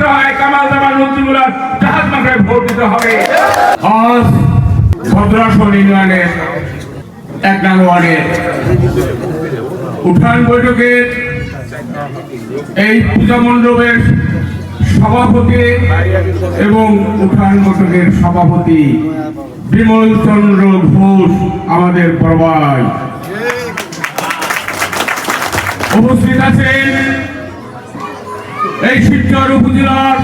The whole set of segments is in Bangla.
করতে হয় কামাল জামাল নদীগুলার জাহাজ ভোট দিতে হবে। ভদ্রাসন ইউনিয়নের এক নং ওয়ার্ডের উঠান বৈঠকের এই পূজা মণ্ডপের সভাপতি এবং উঠান বৈঠকের সভাপতি বিমল চন্দ্র ঘোষ আমাদের প্রবাই উপস্থিত আছেন এই শিবচর উপজেলার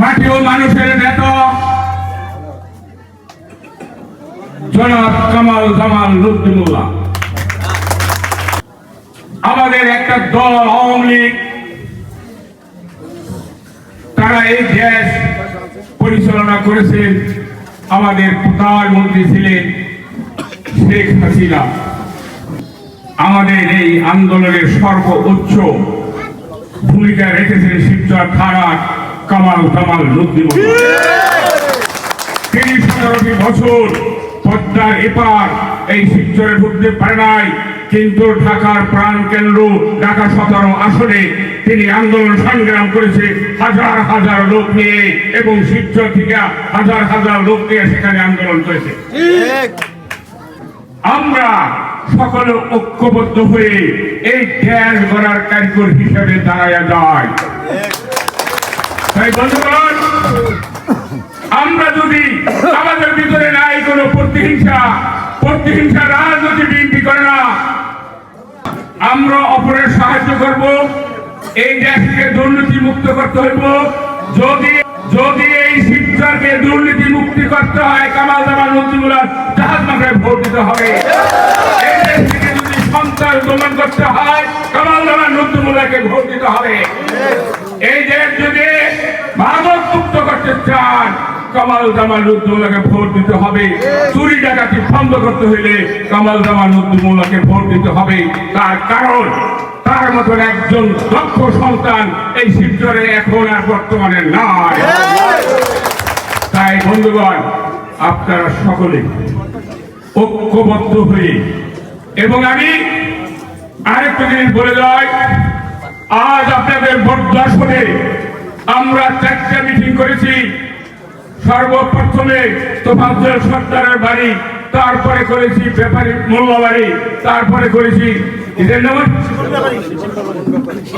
মাটি ও মানুষের নেতা জনাব কামাল জামাল লুদ্দিমুল্লাহ আমাদের একটা দল, আওয়ামী লীগ, তারা এই দেশ পরিচালনা করেছেন আমাদের প্রধানমন্ত্রী ছিলেন শেখ হাসিনা। আমাদের এই আন্দোলনের সর্বোচ্চ ভূমিকা রেখেছেন শিবচর থানার কামাল কামাল লুদ্দিমুল্লাহ তিনি সতেরোটি বছর পদ্মার এপার এই শিবচরে ঢুকতে পারে নাই কিন্তু ঢাকার প্রাণ কেন্দ্র ঢাকা সতেরো আসনে তিনি আন্দোলন সংগ্রাম করেছে হাজার হাজার লোক নিয়ে এবং শিবচর থেকে হাজার হাজার লোক নিয়ে সেখানে আন্দোলন করেছে। আমরা সকলে ঐক্যবদ্ধ হয়ে এই দেশ গড়ার কারিগর হিসেবে দাঁড়ায় যায়। তাই বন্ধুগণ, আমরা যদি আমাদের ভিতরে নাই কোনো প্রতিহিংসা প্রতিহিংসা রাজনীতি বিএনপি করে না, আমরা অপরের সাহায্য করব, এই দেশকে দুর্নীতি মুক্ত করতে হইব। যদি যদি এই শিবচরকে দুর্নীতি মুক্তি করতে হয়, কামাল দামাল নদীগুলার জাহাজ মাথায় ভোট দিতে হবে। দিতে হবে। এই দেশ যদি মাদক মুক্ত করতে চান, কামাল জামাল উদ্দৌলাকে ভোট দিতে হবে। চুরি ডাকাতি বন্ধ করতে হইলে কামাল জামাল উদ্দৌলাকে ভোট দিতে হবে। তার কারণ, তার মতন একজন দক্ষ সন্তান এই শিবচরে এখন আর বর্তমানে নাই। তাই বন্ধুগণ, আপনারা সকলে ঐক্যবদ্ধ হয়ে, এবং আমি আরেকটা জিনিস বলে যাই। আজ আপনাদের বর্ধাসনে আমরা চারটা মিটিং করেছি। সর্বপ্রথমে তোফাজ্জল সর্দারের বাড়ি, তারপরে করেছি ব্যাপারী মোল্লা বাড়ি, তারপরে করেছি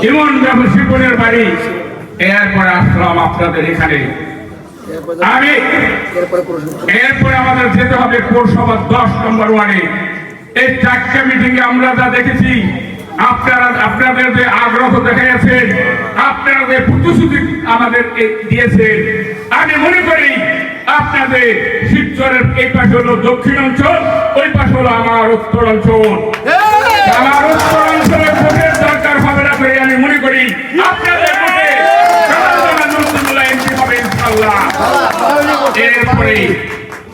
ইমন ব্যাপার শিল্পনের বাড়ি। এরপরে আসলাম আপনাদের এখানে। আমি এরপরে আমাদের যেতে হবে পৌরসভা দশ নম্বর ওয়ার্ডে। এই চারটা মিটিং এ আমরা যা দেখেছি আপনারা আপনাদের যে আগ্রহ দেখা গেছে আপনারা যে প্রতিশ্রুতি আমাদের দিয়েছেন আমি মনে করি আপনাদের শিবচরের এই পাশে হলো দক্ষিণ অঞ্চল ওই পাশে হলো আমার উত্তর অঞ্চল। আমার উত্তর অঞ্চলের ভোটের দরকার হবে না করে আমি মনে করি। আপনাদের ভোটে এরপরে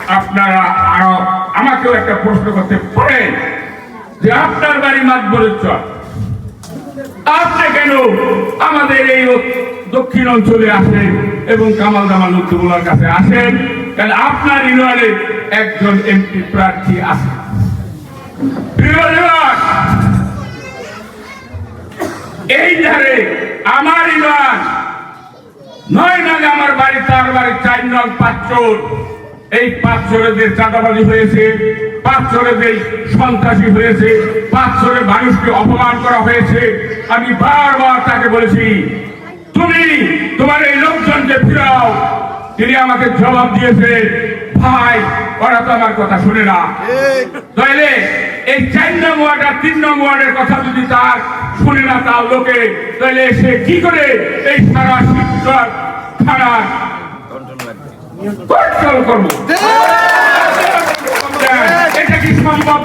আপনারা আরও আমাকেও একটা প্রশ্ন করতে যে আপনার বাড়ি মাতবরের চর। আপনি কেন আমাদের এই দক্ষিণ অঞ্চলে আসেন এবং কামাল জামাল উদ্দুল্লার কাছে আসেন? কারণ আপনার ইউনিয়নে একজন এমপি প্রার্থী আছে। এই ধারে আমার ইউনিয়ন নয় নয় আমার বাড়ি, তার বাড়ি চার নং পাঁচ চোর। এই পাঁচ চোরেদের চাঁদাবাজি হয়েছে পাঁচ চোরেদের সন্ত্রাসী হয়েছে পাঁচ চোরের মানুষকে অপমান করা হয়েছে আমি বারবার তাকে বলেছি তুমি তোমার এই লোকজনকে ফিরাও। তিনি আমাকে জবাব দিয়েছে ভাই ওরা তো আমার কথা শুনে না। তাইলে এই চার নং ওয়ার্ড আর তিন নং ওয়ার্ডের কথা যদি তার শুনে না তার লোকে তাহলে সে কি করে এই সারা শিক্ষক থানার কন্ট্রোল করব এটা কি সম্ভব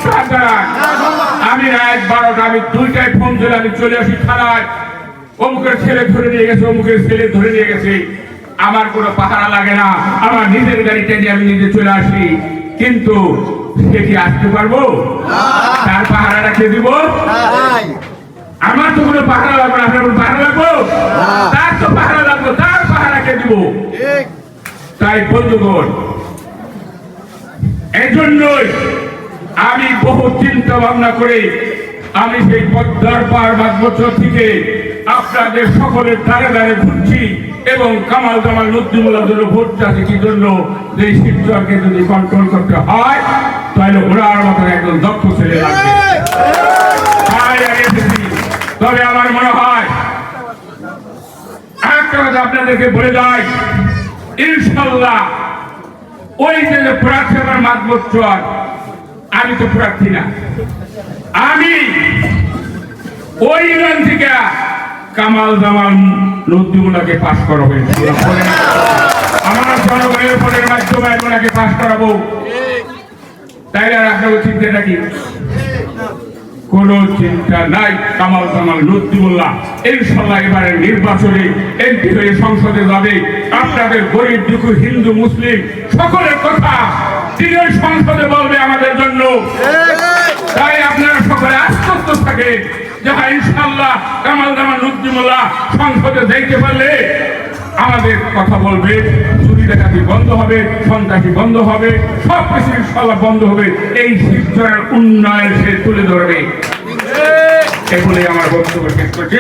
আমি রাত বারোটা আমি দুইটায় ফোন করে আমি চলে আসি থানায় অমুকের ছেলে ধরে নিয়ে গেছে অমুকের ছেলে ধরে নিয়ে গেছে আমার কোনো পাহারা লাগে না আমার নিজের গাড়ি টেনে আমি নিজে চলে আসি কিন্তু সে কি আসতে পারব তার পাহারা রেখে দিব আমার তো কোনো পাহারা লাগবে না আপনার কোনো পাহারা লাগবো তার তো পাহারা লাগবো তার পাহারা কে দিব তাই বন্ধুগণ, এজন্যই আমি বহু চিন্তা ভাবনা করে আমি সেই পদ্মার পার পাঁচ বছর থেকে আপনাদের সকলের দ্বারে দ্বারে ঘুরছি এবং কামাল জামাল নদ্দিমুল্লার জন্য ভোট চাষি কি জন্য যে শিবচরকে যদি কন্ট্রোল করতে হয়, তাহলে ওনার মতন একজন দক্ষ ছেলে লাগবে। তবে আমার মনে হয়, একটা কথা আপনাদেরকে বলে যাই ইনশাল্লাহ ওই যে প্রার্থী আমার মাতবচ্চর আমি তো প্রার্থী না। আমি ওই ইরান থেকে কামাল জামাল নদীমুলাকে পাশ করাবো আমার জনগণের ভোটের মাধ্যমে ওনাকে পাশ করাবো। তাই আর আপনাকে চিন্তা নাকি কোন চিন্তা নাই, কামাল কামাল নদ্দিমুল্লাহ ইনশাল্লাহ এবারে নির্বাচনে এমপি হয়ে সংসদে যাবে। আপনাদের গরিব দুঃখ হিন্দু মুসলিম, সকলের কথা তিনি সংসদে বলবে আমাদের জন্য। তাই আপনারা সকলে আশ্বস্ত থাকে যে হ্যাঁ ইনশাল্লাহ কামাল কামাল নদ্দিমুল্লাহ সংসদে যাইতে পারলে আমাদের কথা বলবে। ডাকাতি বন্ধ হবে, সন্ত্রাসী বন্ধ হবে, সব কিছু ইনশাল্লাহ বন্ধ হবে। এই শিক্ষার উন্নয়ন সে তুলে ধরবে। এগুলি আমার বক্তব্য শেষ করছি।